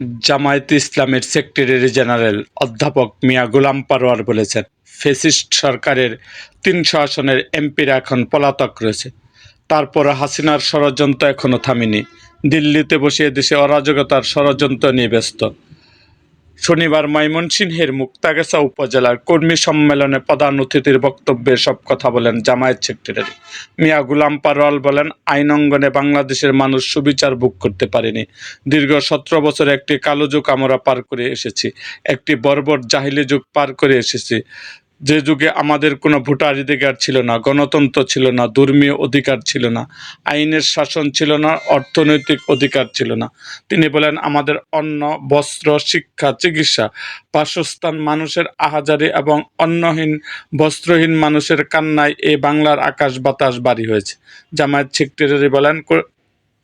জামায়াতে ইসলামের secretary general অধ্যাপক মিয়া গোলাম পারোয়ার বলেছেন, ফেসিস্ট সরকারের তিনশো আসনের এমপিরা এখন পলাতক রয়েছে। তারপর হাসিনার ষড়যন্ত্র এখনও থামেনি। দিল্লিতে বসে দেশে অরাজকতার ষড়যন্ত্র নিয়ে ব্যস্ত। শনিবার ময়মনসিংহের মুক্তাগাছা উপজেলার কর্মী সম্মেলনে প্রধান অতিথির বক্তব্যে সব কথা বলেন জামায়াত সেক্রেটারি। মিয়া গুলাম পারওয়াল বলেন, আইন অঙ্গনে বাংলাদেশের মানুষ সুবিচার ভোগ করতে পারেনি। দীর্ঘ সতেরো বছর একটি কালো যুগ আমরা পার করে এসেছি, একটি বর্বর জাহিলি যুগ পার করে এসেছি। যে যুগে আমাদের কোনো ভোটাধিকার ছিল না, গণতন্ত্র ছিল না, ধর্মীয় অধিকার ছিল না, আইনের শাসন ছিল না, অর্থনৈতিক অধিকার ছিল না। তিনি বলেন, আমাদের অন্ন, বস্ত্র, শিক্ষা, চিকিৎসা, বাসস্থান মানুষের আহাজারি এবং অন্নহীন, বস্ত্রহীন মানুষের কান্নায় এই বাংলার আকাশ বাতাস বাড়ি হয়েছে। জামায়াত সেক্রেটারি বলেন "কর-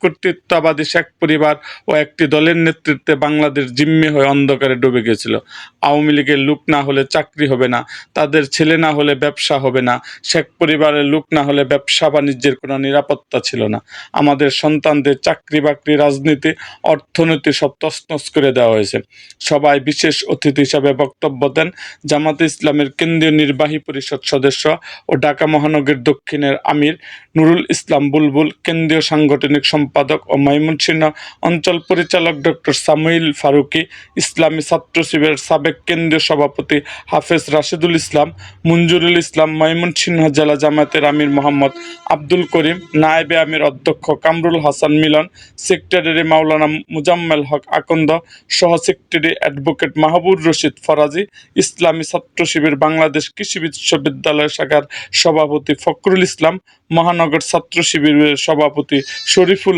কর্তৃত্ববাদী শেখ পরিবার ও একটি দলের নেতৃত্বে বাংলাদেশ জিম্মি হয়ে অন্ধকারে ডুবে গেছিল। আওয়ামী লীগের লোক না হলে চাকরি হবে না, তাদের ছেলে না হলে ব্যবসা হবে না, শেখ পরিবারের লোক না হলে ব্যবসা বাণিজ্যের কোনো নিরাপত্তা ছিল না। আমাদের সন্তানদের চাকরি বাকরি, রাজনীতি, অর্থনীতি সব তছনছ করে দেওয়া হয়েছে। সবাই বিশেষ অতিথি হিসাবে বক্তব্য দেন জামাতে ইসলামের কেন্দ্রীয় নির্বাহী পরিষদ সদস্য ও ঢাকা মহানগর দক্ষিণের আমির নুরুল ইসলাম বুলবুল, কেন্দ্রীয় সাংগঠনিক সম্পাদক ও ময়মনসিংহ অঞ্চল পরিচালক ডক্টর সামুইল ফারুকি, ইসলামী ছাত্র শিবিরের সাবেক কেন্দ্রীয় সভাপতি হাফেজ রাশেদুল ইসলাম, মঞ্জুরুল ইসলাম, ময়মনসিংহ জেলা জামায়াতের আমির মোহাম্মদ আব্দুল করিম, নায়েবে আমির অধ্যক্ষ কামরুল হাসান মিলন, সেক্রেটারি মাওলানা মুজাম্মেল হক আকন্দ, সহ সেক্রেটারি অ্যাডভোকেট মাহবুর রশিদ ফরাজি, ইসলামী ছাত্র শিবির বাংলাদেশ কৃষি বিশ্ববিদ্যালয় শাখার সভাপতি ফখরুল ইসলাম, মহানগর ছাত্র শিবিরের সভাপতি শরীফুল